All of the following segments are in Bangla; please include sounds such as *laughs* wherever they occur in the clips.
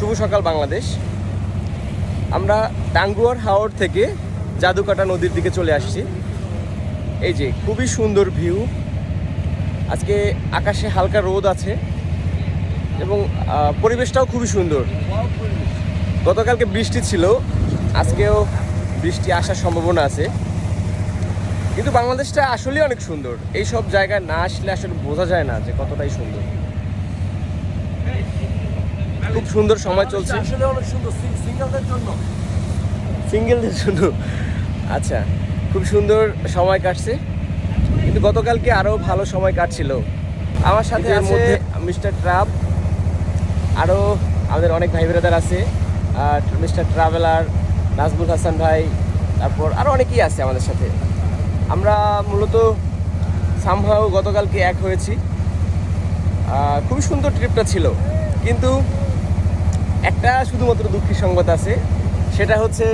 শুভ সকাল বাংলাদেশ। আমরা টাঙ্গুয়ার হাওড় থেকে জাদুকাটা নদীর দিকে চলে আসছি। এই যে খুবই সুন্দর ভিউ। আজকে আকাশে হালকা রোদ আছে এবং পরিবেশটাও খুবই সুন্দর। গতকালকে বৃষ্টি ছিল, আজকেও বৃষ্টি আসার সম্ভাবনা আছে। কিন্তু বাংলাদেশটা আসলেই অনেক সুন্দর। এই সব জায়গায় না আসলে আসলে বোঝা যায় না যে কতটাই সুন্দর। খুব সুন্দর সময় চলছে। আসলে অনেক সুন্দর সিঙ্গেলদের জন্য। সিঙ্গেলদের জন্য। আচ্ছা খুব সুন্দর সময় কাটছে। কিন্তু গতকালকে আরও ভালো সময় কাটছিল। আমার সাথে আছে মধ্যে- মিস্টার ট্রাপ আরও আমাদের অনেক ভাই ব্রাদার আছে। আর মিস্টার ট্রাভেলার নাজবুল হাসান ভাই তারপর আরও অনেকেই আছে আমাদের সাথে। আমরা মূলত সামহাও গতকালকে এক হয়েছি। খুবই সুন্দর ট্রিপটা ছিল। কিন্তু একটা শুধুমাত্র দুঃখী সংবাদ আছে, সেটা হচ্ছে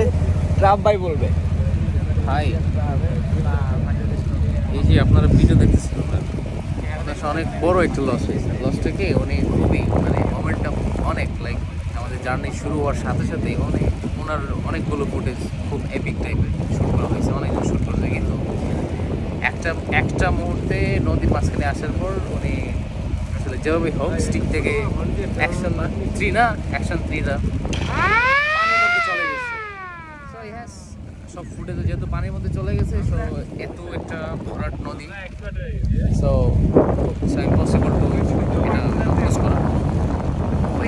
ট্রাপ ভাই বলবে। হাই এই যে আপনারা ভিডিও দেখতেছেন অনেক বড় একটা লস হয়েছে। লসটা কি? উনি খুবই মানে মোমেন্টাম অনেক লাইক আমাদের জার্নি শুরু হওয়ার সাথে সাথেই অনেক ওনার অনেকগুলো ফুটেজ খুব এপিক টাইপের শ্যুট করা হয়েছে, অনেকগুলো শ্যুট করেছে কিন্তু একটা একটা মুহূর্তে নদীর মাঝখানে আসার পর উনি যেভাবে হোক স্টিক থেকে অ্যাকশন থ্রি না অ্যাকশন থ্রিটা চলে গেছে সো ইয়েস সব ফুটেজ যেহেতু পানির মধ্যে চলে গেছে সো এত একটা ভরাট নদী। সো সো ইম্পসিবল টু এটা করা।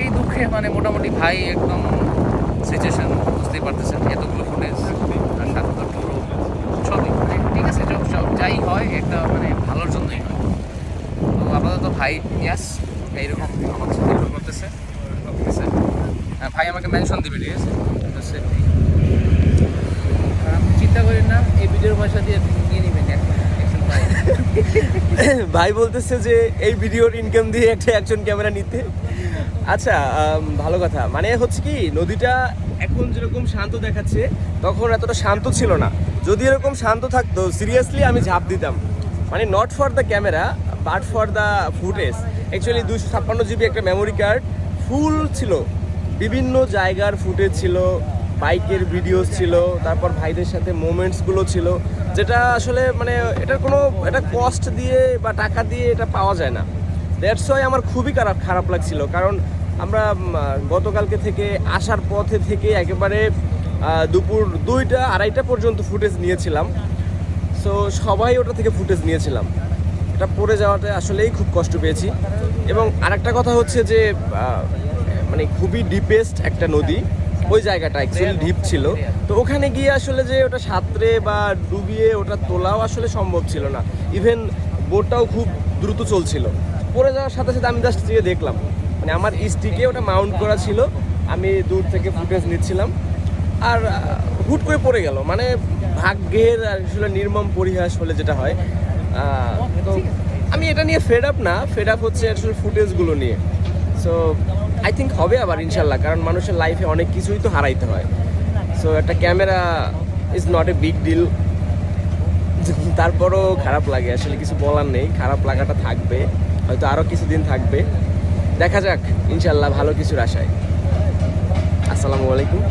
এই দুঃখে মানে মোটামুটি ভাই একদম সিচুয়েশন বুঝতেই পারতেছেন এতগুলো ফুটেজ আর সাথে তো পুরো ছবি মানে ঠিক আছে সব সব যাই হয় একটা মানে ভালোর জন্যই হয় তো আপাতত ভাই ইয়াস এইরকম আমার সাথে এগুলো করতেছে ভাই আমাকে মেনশন দিবে ঠিক আছে? আপনি চিন্তা করেন না এই ভিডিওর পয়সা দিয়ে নিয়ে নেবেন ভাই। *laughs* ভাই বলতেছে যে এই ভিডিওর ইনকাম দিয়ে একটা অ্যাকশন ক্যামেরা নিতে। আচ্ছা ভালো কথা। মানে হচ্ছে কি নদীটা এখন যেরকম শান্ত দেখাচ্ছে তখন এতটা শান্ত ছিল না। যদি এরকম শান্ত থাকতো সিরিয়াসলি আমি ঝাঁপ দিতাম। মানে not for the camera but for the footage actually দুশো ছাপ্পান্ন জিবি একটা মেমোরি কার্ড ফুল ছিল। বিভিন্ন জায়গার ফুটেজ ছিল, বাইকের ভিডিওস ছিল, তারপর ভাইদের সাথে মোমেন্টসগুলো ছিল, যেটা আসলে মানে এটার কোনো, এটা কস্ট দিয়ে বা টাকা দিয়ে এটা পাওয়া যায় না। দ্যাটস ওয়াই আমার খুবই খারাপ খারাপ লাগছিল, কারণ আমরা গতকালকে থেকে, আসার পথে থেকে একেবারে দুপুর দুইটা, আড়াইটা পর্যন্ত ফুটেজ নিয়েছিলাম। সো সবাই ওটা থেকে ফুটেজ নিয়েছিলাম। এটা পড়ে যাওয়াটা আসলেই খুব কষ্ট পেয়েছি। এবং আরেকটা কথা হচ্ছে যে মানে খুবই ডিপেস্ট একটা নদী। ওই জায়গাটা অ্যাকচুয়ালি ডিপ ছিল। তো ওখানে গিয়ে আসলে যে ওটা সাঁতরে বা ডুবিয়ে ওটা তোলাও আসলে সম্ভব ছিল না। ইভেন বোটটাও খুব দ্রুত চলছিল। পড়ে যাওয়ার সাথে সাথে আমি জাস্ট গিয়ে দেখলাম। মানে আমার স্টিকে ওটা মাউন্ট করা ছিল। আমি দূর থেকে ফুটেজ নিচ্ছিলাম। আর হুট করে পড়ে গেল। মানে ভাগ্যের আসলে নির্মম পরিহাস হলে যেটা হয়। আমি এটা নিয়ে ফেড আপ না। ফেড আপ হচ্ছে আসলে ফুটেজগুলো নিয়ে। সো আই থিঙ্ক হবে আবার ইনশাল্লাহ, কারণ মানুষের লাইফে অনেক কিছুই তো হারাইতে হয়। সো একটা camera is not a big deal তারপরও খারাপ লাগে, আসলে কিছু বলার নেই। খারাপ লাগাটা থাকবে, হয়তো আরও কিছুদিন থাকবে। দেখা যাক, ইনশাল্লাহ ভালো কিছুর আশায়। আসসালামু আলাইকুম।